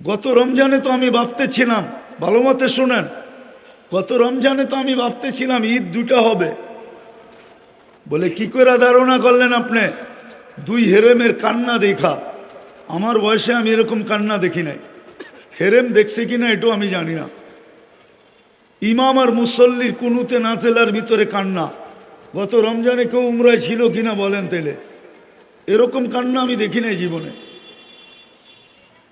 গত রমজানে তো আমি ভাবতেছিলাম, ভালো মতে শোনেন, গত রমজানে তো আমি ভাবতেছিলাম ঈদ দুটা হবে। বলে কি করে ধারণা করলেন আপনি? দুই হেরেমের কান্না দেখা। আমার বয়সে আমি এরকম কান্না দেখি নাই। হেরেম দেখছে কিনা এটাও আমি জানি না। ইমাম আর মুসল্লির কুনুতে নাচেলার ভিতরে কান্না। গত রমজানে কেউ উমরায় ছিল কিনা বলেন তেলে এরকম কান্না আমি দেখি নাই জীবনে।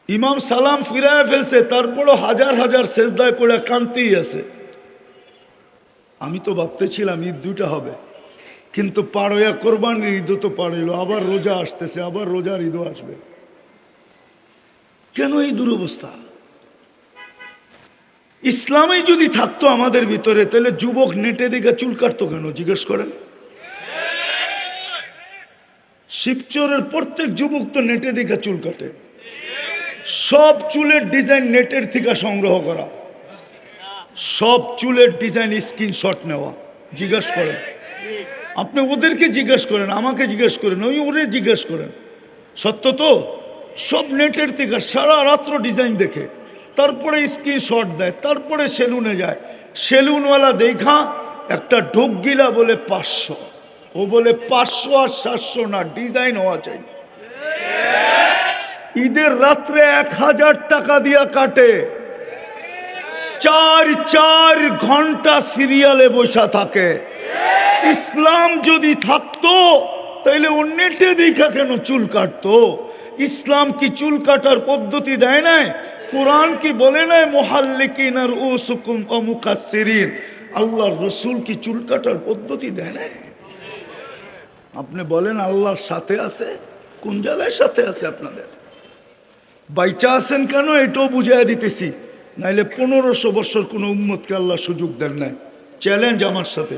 ইমাম সালাম ফিরায় ফেলছে, তারপরও হাজার হাজার শেষদায় পড়ে কান্তেই আছে। আমি তো ভাবতেছিলাম ঈদ দুইটা হবে, কিন্তু পাড়য়া কোরবানির ঈদও তো পাড়ইল, আবার রোজা আসতেছে, আবার রোজার ঈদও আসবে। কেন এই দুরবস্থা? ইসলামে যদি থাকতো আমাদের ভিতরে, তাহলে যুবক নেটে দিকে চুল কাটতো কেন, জিজ্ঞেস করেন? শিবচরের প্রত্যেক যুবক তো নেটে দিকে চুল কাটে। সব চুলের ডিজাইন নেটের থেকে সংগ্রহ করা। সব চুলের ডিজাইন স্ক্রিনশট নেওয়া। জিজ্ঞেস করেন। আপনি ওদেরকে জিজ্ঞেস করেন, আমাকে জিজ্ঞেস করেন, ওই ওরে জিজ্ঞেস করেন। সত্য তো? সব নেটের থেকে সারা রাত্র ডিজাইন দেখে। তারপরে স্ক্রিনশট দেয়, তারপরে সেলুনে যায়। সেলুনওয়ালা দেখা একটা ঢোক গিলা বলে পাঁচশো। ও বলে পাঁচশো আর সাতশো না, ডিজাইন হওয়া চাই। ঈদের রাত্রে এক হাজার টাকা দিয়া কাটে। চার চার ঘণ্টা সিরিয়ালে বসা থাকে। ইসলাম যদি থাকতো, তাইলে ও নেটে দেখা কেন চুল কাটতো? ইসলাম কি চুল কাটার পদ্ধতি দেয় নাই? কোরআন কি বলে নাই মোহাল্লিকিন আর ও সুকুম অমুকাসিরিন আল্লাহর রসুল কি চুল কাটার পদ্ধতি দেয় নাই? আপনি বলেন আল্লাহর সাথে আছে? কোন জায়গায় সাথে আছে আপনাদের? বাইচা আছেন কেন এটাও বুঝাই দিতেছি? নাইলে পনেরোশো বছর কোনো উম্মতকে আল্লাহ সুযোগ দেন নাই। চ্যালেঞ্জ আমার সাথে।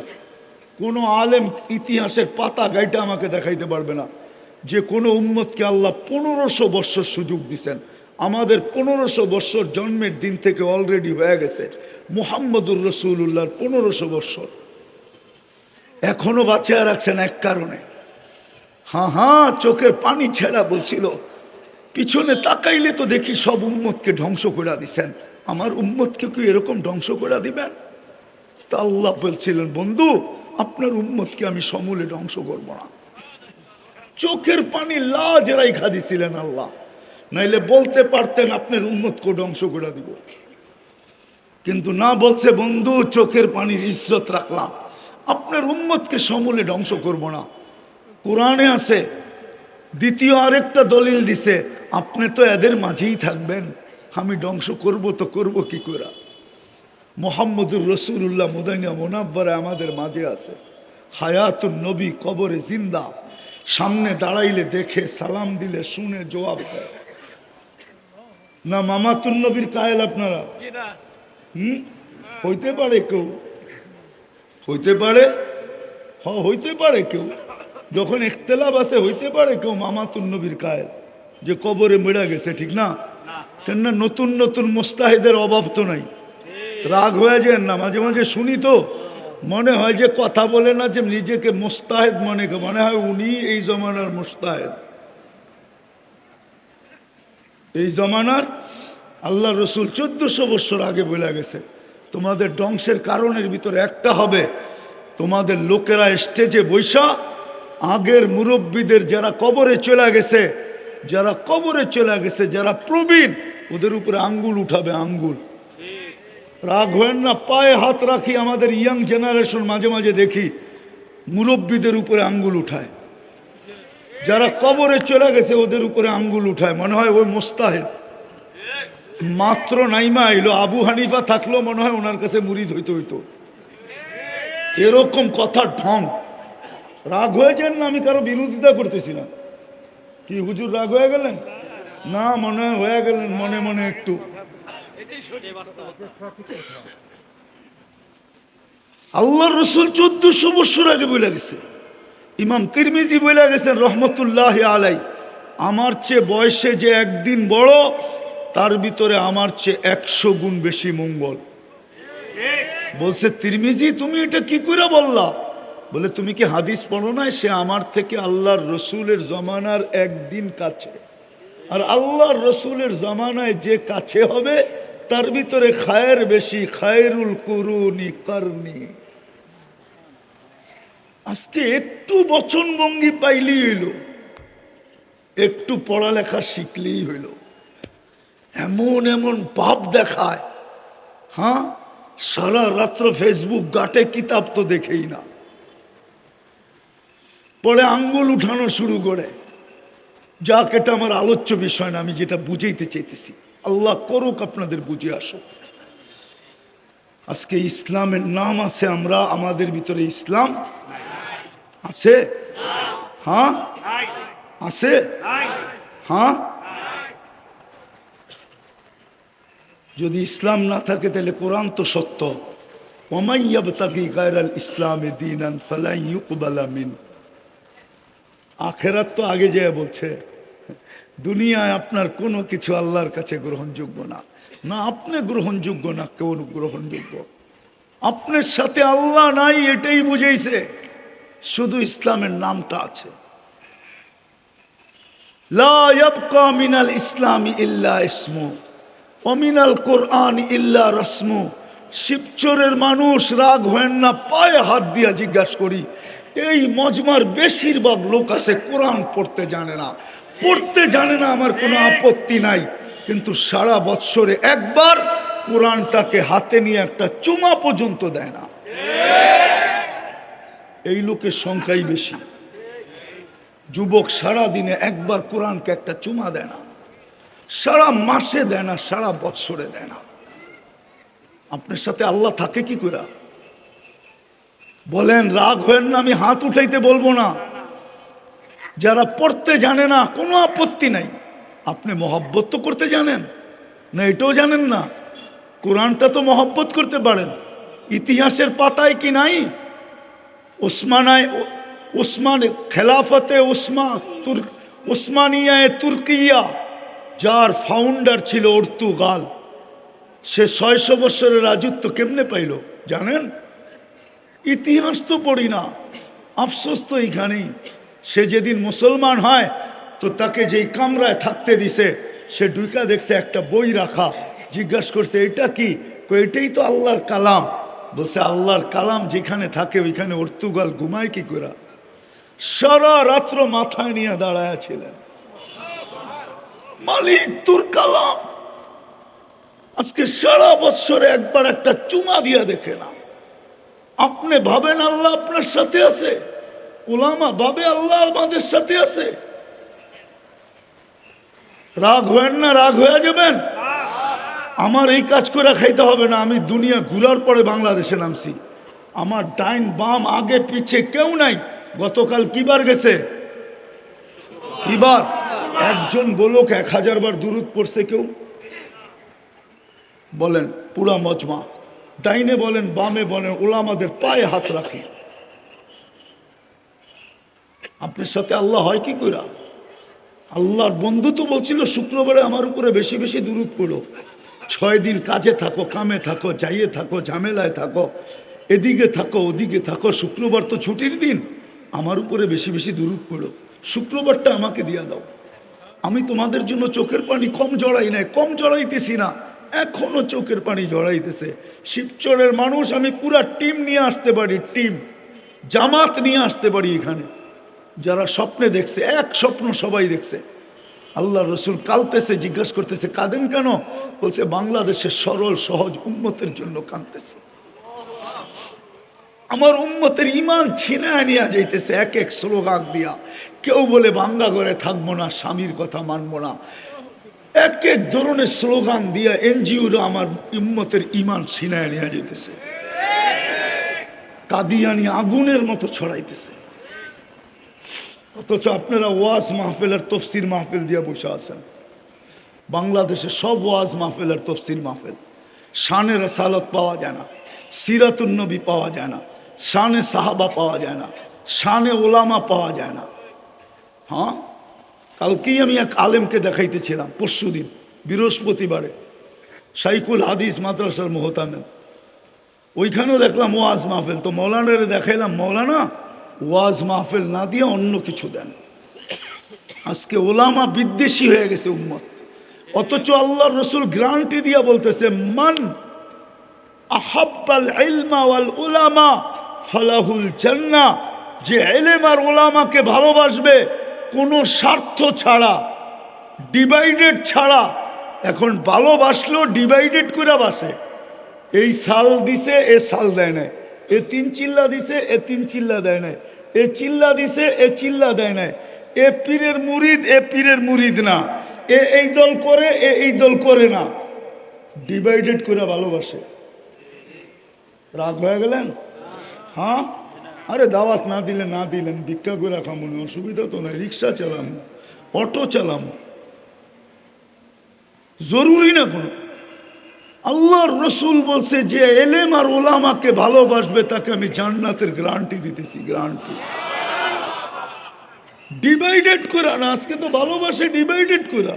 কোনো আলেম ইতিহাসের পাতা গাইটা আমাকে দেখাইতে পারবে না। যে কোনো উম্মতকে আল্লাহ পনেরোশো বৎসর সুযোগ দিছেন। আমাদের পনেরোশো বৎসর জন্মের দিন থেকে অলরেডি হয়ে গেছে। মুহাম্মদুর রসুল্লাহর পনেরোশো বৎসর এখনও বাঁচিয়ে রাখছেন এক কারণে। হ্যাঁ হ্যাঁ চোখের পানি ছেড়া বলছিল। পিছনে তাকাইলে তো দেখি সব উম্মতকে ধ্বংস করে দিছেন। আমার উম্মতকে কি এরকম ধ্বংস করে দিবেন? তা আল্লাহ বলছিলেন, বন্ধু, আপনার উম্মতকে আমি সমূলে ধ্বংস করব না। চোখের পানি লাজ রাইখা দিছিলেন আল্লাহ। নাইলে বলতে পারতেন আপনার উম্মতকে ধ্বংস করে দিব। কিন্তু না বলছে, বন্ধু, চোখের পানির ইজ্জত রাখলাম। আপনার উম্মতকে সমূলে ধ্বংস করব না। কোরআনে আছে, দ্বিতীয় আরেকটা দলিল দিছে আপনি তো এদের মাঝেই থাকবেন। আমি ধ্বংস করব তো করব কি করে? মোহাম্মদুর রসুল্লাহ মুদাইনা মোনাব্বারে আমাদের মাঝে আছে। হায়াতুন নবী, কবরে জিন্দা। সামনে দাঁড়াইলে দেখে, সালাম দিলে, শুনে জবাব না, মামাতুন নবীর কায়েল আপনারা? হুম? হইতে পারে কেউ? হইতে পারে? হ, হইতে পারে কেউ। যখন ইখতলাফ আছে, হইতে পারে কেউ মামাতুন নবীর কায়েল। যে কবরে মেরা গেছে, ঠিক না? কেননা নতুন নতুন মোস্তাহিদের অভাব তো নাই। রাগ হয়ে যায় না, মাঝে মাঝে শুনি তো। মনে হয় যে কথা বলে না যে নিজেকে মোস্তাহেদ মনে মনে হয় উনি এই জমানার মোস্তাহেদ। এই জমানার আল্লাহ রসুল চোদ্দশো বছর আগে বলে গেছে, তোমাদের ধ্বংসের কারণের ভিতরে একটা হবে, তোমাদের লোকেরা স্টেজে বৈশা, আগের মুরব্বীদের যারা কবরে চলে গেছে যারা কবরে চলে গেছে, যারা প্রবীণ, ওদের উপরে আঙ্গুল উঠাবে আঙ্গুল। রাগ হয়েন না, পায়ে হাত রাখি, আমাদের ইয়াং জেনারেশন মাঝে মাঝে দেখি, মুরব্বীদের উপরে আঙ্গুল উঠায়। যারা কবরে চলে গেছে, ওদের উপরে আঙ্গুল উঠায়। মনে হয় ওই মোস্তাহেদ মাত্র নাইমা এলো আবু হানিফা থাকল, মনে হয় ওনার কাছে মুরিদ হইতে হইতো। এরকম কথা ঢং। রাগ হয়ে যান না, আমি কারও বিরোধিতা করতেছি না। কি হুজুর রাগ হয়ে গেলেন? না, মনে হয়ে গেলেন, মনে মনে একটু। আল্লাহ রসুল চোদ্দশো বছর আগে বলে গেছে। ইমাম তিরমিজি বলে গেছেন, রহমতুল্লাহ আলাই। আমার চেয়ে বয়সে যে একদিন বড়, তার ভিতরে আমার চেয়ে একশো গুণ বেশি মঙ্গল। বলছে, তিরমিজি, তুমি এটা কি করে বললা? বলে, তুমি কি হাদিস পড়ো না সে আমার থেকে আল্লাহর রসুলের জমানার একদিন কাছে। আর আল্লাহর রসুলের জামানায় যে কাছে হবে, তার ভিতরে খায়ের বেশি, খায়রুল কুরুনি আজকে একটু বচনভঙ্গি পাইলেই হইল। একটু পড়ালেখা শিখলেই হইল। এমন এমন ভাব দেখায়। হ্যাঁ সারা রাত্র ফেসবুক গাটে কিতাব তো দেখেই না। পরে আঙ্গুল উঠানো শুরু করে। যাক, এটা আমার আলোচ্য বিষয় না, আমি যেটা বুঝাইতে চাইতেছি। আল্লাহ করুক আপনাদের বুঝে আসুক। আজকে ইসলামের নাম আছে আমরা, আমাদের ভিতরে ইসলাম আছে? হ্যাঁ? আছে? হ্যাঁ? যদি ইসলাম না থাকে, তাহলে কোরআন তো সত্য। ওমাইয়াবতাকি গায়রাল ইসলামে দিনান ফালাই ইউকবালা আখেরাত তো আগে যেয়ে বলছে, দুনিয়ায় আপনার কোনো কিছু আল্লাহর কাছে গ্রহণযোগ্য না। না, আপনি গ্রহণযোগ্য না, কেউ গ্রহণযোগ্য। আপনার সাথে আল্লাহ নাই, এটাই বুঝাইছে। শুধু ইসলামের নামটা আছে। মিনাল ইসলামি ইল্লা ইসমু অমিনাল কোরআন ইল্লা রসমু। শিবচরের মানুষ রাগ হয় না, পায়ে হাত দিয়া জিজ্ঞাসা করি এই মজমার বেশিরভাগ লোক আছে, কোরআন পড়তে জানে না। পড়তে জানে না, আমার কোনো আপত্তি নাই। কিন্তু সারা বৎসরে একবার কোরআনটাকে হাতে নিয়ে একটা চুমা পর্যন্ত দেয় না। এই লোকের সংখ্যাই বেশি। যুবক সারা দিনে একবার কোরআনকে একটা চুমা দেয় না। সারা মাসে দেয় না, সারা বৎসরে দেয় না। আপনার সাথে আল্লাহ থাকে কি করে বলেন, রাগ হয়েন না, আমি হাত উঠাইতে বলব না। যারা পড়তে জানে না, কোনো আপত্তি নাই। আপনি মহব্বত তো করতে জানেন, না এটাও জানেন না। কোরআনটা তো মহব্বত করতে পারেন। ইতিহাসের পাতায় কি নাই? ওসমানায় ওসমান খেলাফতে ওসমা, তুর, ওসমানিয়ায় তুর্কিয়া, যার ফাউন্ডার ছিল অর্তুগাল। সে ছয়শো বছরের রাজত্ব কেমনে পাইল, জানেন? ইতিহাস তো পড়ি না। আফসোস তো এইখানেই। সে যেদিন মুসলমান হয়, তো তাকে যেই কামরায় থাকতে দিছে, সে ডুইকা দেখছে একটা বই রাখা। জিজ্ঞাসা করছে এটা কি? এটাই তো আল্লাহর কালাম। বলছে, আল্লাহর কালাম যেখানে থাকে, ওইখানে অর্তুগাল ঘুমায় কি করে সারা রাত্র মাথায় নিয়ে দাঁড়ায় ছিলেন। মালিক তোর কালাম। আজকে সারা বছরে একবার একটা চুমা দিয়া দেখে না। আপনি ভাবেন আল্লাহ আপনার সাথে আছে। ওলামা ভাবে আল্লাহ আমাদের সাথে আছে। রাগ হয়েন না, রাগ হয়ে যাবেন। আমার এই কাজ করে খাইতে হবে না, আমি দুনিয়া ঘুরার পরে বাংলাদেশে নামছি। আমার ডাইন বাম আগে পিছে কেউ নাই। গতকাল কিবার গেছে? কিবার? একজন বলুক, এক হাজার বার দূরত পড়ছে কেউ? বলেন, পুরা মজমা। ডাইনে বলেন, বামে বলেন ওলামাদের পায়ে হাত রাখি। আপনার সাথে আল্লাহ হয় কি কইরা? আল্লাহর বন্ধু তো বলছিল, শুক্রবারে আমার উপরে বেশি বেশি দূরত পড়ো। ছয় দিন কাজে থাকো, কামে থাকো, যাইয়ে থাকো, ঝামেলায় থাকো, এদিকে থাকো, ওদিকে থাকো, শুক্রবার তো ছুটির দিন, আমার উপরে বেশি বেশি দূরত পড়ো। শুক্রবারটা আমাকে দিয়া দাও। আমি তোমাদের জন্য চোখের পানি কম জড়াই নাই, কম জড়াইতেছি না। এখনও চোখের পানি জড়াইতেছে। শিবচরের মানুষ, আমি পুরা টিম নিয়ে আসতে পারি, টিম। জামাত নিয়ে আসতে পারি এখানে। যারা স্বপ্নে দেখছে, এক স্বপ্ন সবাই দেখছে। আল্লাহ রসুল কালতেছে জিজ্ঞাসা করতেছে, কাঁদেন কেন? বলছে, বাংলাদেশের সরল, সহজ উন্মতের জন্য কাঁদতেছে। আমার উন্মতের ইমান ছিনায় নিয়ে যাইতেছে, এক এক স্লোগান দিয়া। কেউ বলে, বাংলা ঘরে থাকব না, স্বামীর কথা মানবো না। এক এক ধরনের স্লোগান দিয়া এনজিওরা আমার উম্মতের ইমান ছিনায় নিয়ে যেতেছে কাদিয়ানি আগুনের মতো ছড়াইতেছে। অথচ আপনারা ওয়াজ মাহফিলের তফসির মাহফিল দিয়ে বসে আছেন। বাংলাদেশে সব ওয়াজ মাহফিল আর তফসির মাহফিল। শানে রসালত পাওয়া যায় না সিরাতুন্নবী পাওয়া যায় না, শানে সাহাবা পাওয়া যায় না, শানে ওলামা পাওয়া যায় না। হ্যাঁ? কালকেই আমি এক আলেমকে দেখাইতেছিলাম পরশু দিন বৃহস্পতিবারে সাইকুল হাদিস মাদ্রাসার মোহতামেন ওইখানেও দেখলাম ওয়াজ মাহফেল, তো মৌলানারে দেখাইলাম, মৌলানা, ওয়াজ মাহফেল না দিয়ে অন্য কিছু দেন। আজকে ওলামা বিদ্বেষী হয়ে গেছে উম্মত। অথচ আল্লাহ রসুল গ্রান্টি দিয়া বলতেছে, মান আহাব্বাল ওয়াল ফলাহুল জান্না। যে এলেম আর ওলামাকে ভালোবাসবে কোনো স্বার্থ ছাড়া ডিভাইডেড ছাড়া, এখন ভালোবাসলেও ডিভাইডেড করে বাসে। এই সাল দিছে, এ সাল দেয় নাই। এ তিন চিল্লা দিছে, এ তিন চিল্লা দেয় নাই। এ চিল্লা দিছে, এ চিল্লা দেয় নাই। এ পীরের মুরিদ, এ পীরের মুরিদ না। এ এই দল করে, এ এই দল করে না। ডিভাইডেড করে ভালোবাসে রাগ হয়ে গেলেন? হ্যাঁ? আরে দাওয়াত না দিলে না দিলেন, ভিক্ষা করে খামুন, অসুবিধা তো নাই, রিক্সা চালাম, অটো চালাম। জরুরি না কোনো। আল্লাহর রসুল বলছে যে এলেম আর ওলামাকে ভালোবাসবে, তাকে আমি জান্নাতের গ্রান্টি দিতেছি, গ্রান্টি। ডিভাইডেড করা না, আজকে তো ভালোবাসে ডিভাইডেড করা।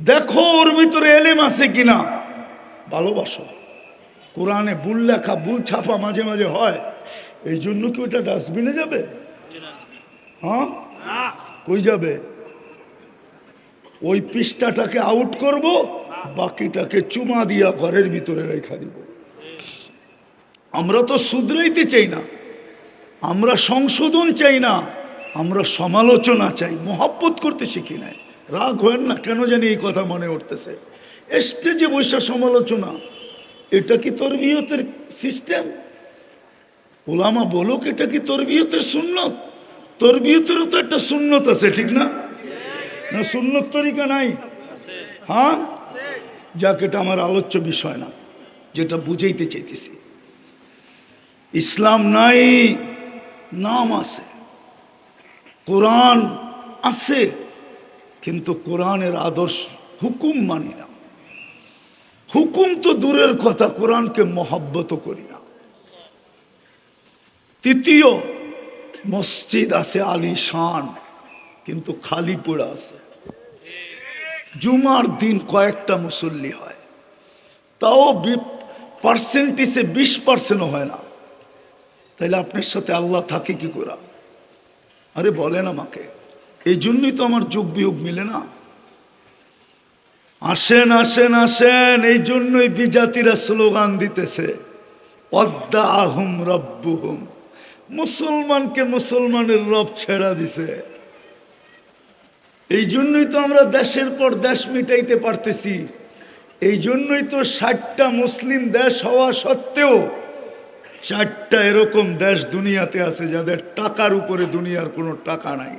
দেখো ওর ভিতরে এলেম আছে কিনা, ভালোবাসো। কোরআনে ভুল লেখা, ভুল ছাপা মাঝে মাঝে হয়, এই জন্য কি ওটা ডাস্টবিনে যাবে? হ্যাঁ? কই যাবে? ওই পৃষ্ঠাটাকে আউট করব, বাকিটাকে চুমা দিয়া ঘরের ভিতরে রেখা দিব। আমরা তো শুধরাইতে চাই না, আমরা সংশোধন চাই না, আমরা সমালোচনা চাই, মহাব্বত করতে শিখি নাই। রাগ হয় না, কেন জানি এই কথা মনে উঠতেছে। স্টেজে বৈশা সমালোচনা এটা কি তরবিয়তের সিস্টেম? ওলামা বলুক, এটা কি তরবিয়তের সুন্নত? তরবিয়তেরও তো একটা সুন্নত আছে, ঠিক না? না, সুন্নত তরিকা নাই। হ্যাঁ? যাক, এটা আমার আলোচ্য বিষয় না, যেটা বুঝাইতে চাইতেছি। ইসলাম নাই, নাম আছে। কোরআন আছে, কিন্তু কোরআনের আদর্শ হুকুম মানি না। হুকুম তো দূরের কথা, কোরআনকে মহাব্বত করি না। তৃতীয়, মসজিদ আছে আলী শান, কিন্তু খালি পোড়া আছে। জুমার দিন কয়েকটা মুসল্লি হয়। তাও পার্সেন্টেজে বিশ পার্সেন্টও হয় না। তাইলে আপনার সাথে আল্লাহ থাকে কি করা? আরে বলেন আমাকে। এই জন্যই তো আমার যোগ বিয়োগ মিলে না। আসেন আসেন আসেন, এই জন্যই বিজাতিরা স্লোগান দিতেছে। অদ্দা আহুম রব্বুহুম। মুসলমানকে মুসলমানের রব ছেড়া দিছে। এই জন্যই তো আমরা দেশের পর দেশ মিটাইতে পারতেছি। এই জন্যই তো ষাটটা মুসলিম দেশ হওয়া সত্ত্বেও চারটা এরকম দেশ দুনিয়াতে আছে যাদের টাকার উপরে দুনিয়ার কোনো টাকা নাই।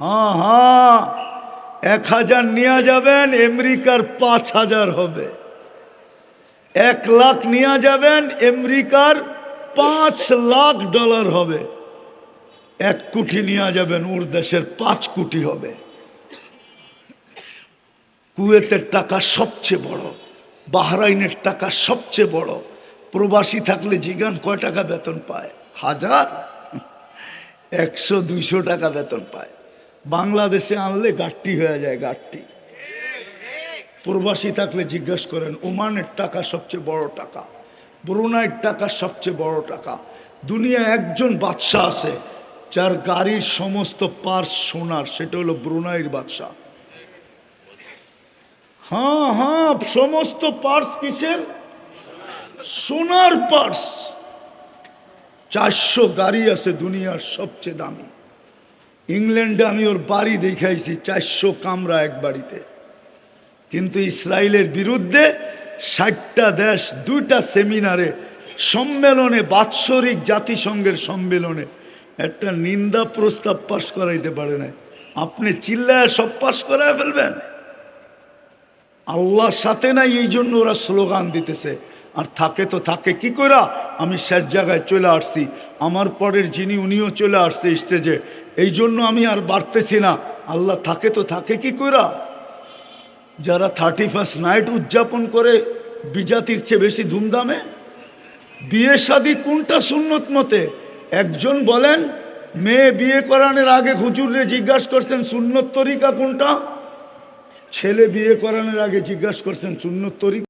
হ্যাঁ হ্যাঁ। এক হাজার নিয়ে যাবেন, আমেরিকার পাঁচ হাজার হবে। এক লাখ নিয়ে যাবেন, আমেরিকার পাঁচ লাখ ডলার হবে। এক কোটি নিয়ে যাবেন, ওর দেশের পাঁচ কোটি হবে। কুয়েতের টাকা সবচেয়ে বড়, বাহরাইনের টাকা সবচেয়ে বড়। প্রবাসী থাকলে জিগান কয় টাকা বেতন পায়? হাজার? একশো, দুইশো টাকা বেতন পায়। বাংলাদেশে আনলে গাট্টি হয়ে যায়, গাট্টি। প্রবাসী থাকলে জিজ্ঞেস করেন, ওমানের টাকা সবচেয়ে বড় টাকা? ব্রুনাইয়ের টাকা সবচেয়ে বড় টাকা? দুনিয়া একজন বাদশাহ আছে, যার গাড়ির সমস্ত পার্স সোনার, সেটা হলো ব্রুনাইয়ের বাদশাহ। হ্যাঁ হ্যাঁ সমস্ত পার্স কিসের? সোনার পার্স চারশো গাড়ি আছে দুনিয়ার সবচেয়ে দামি। ইংল্যান্ডে আমি ওর বাড়ি দেখাইছি চারশো কামরা এক বাড়িতে। কিন্তু ইসরায়েলের বিরুদ্ধে ষাটটা দেশ, দুইটা সেমিনারে, সম্মেলনে, বাৎসরিক জাতিসংঘের সম্মেলনে একটা নিন্দা প্রস্তাব পাশ করাইতে পারে না আপনি চিল্লায় সব পাশ করায় ফেলবেন। আল্লাহর সাথে নাই, এই জন্য ওরা স্লোগান দিতেছে। আর থাকে তো থাকে, কি করা আমি শেষ জায়গায় চলে আসছি। আমার পরের যিনি, উনিও চলে আসছে স্টেজে এই জন্য আমি আর বাড়তেছি না। আল্লাহ থাকে তো থাকে কি করা যারা থার্টি ফার্স্ট নাইট উদযাপন করে, বিজাতির চেয়ে বেশি ধুমধামে? বিয়ে শাদী কোনটা সুন্নত মতে? একজন বলেন, মেয়ে বিয়ে করানোর আগে হুজুরে জিজ্ঞাসা করছেন, সুন্নত তরিকা কোনটা? ছেলে বিয়ে করানোর আগে জিজ্ঞাসা করছেন, সুন্নত তরিকা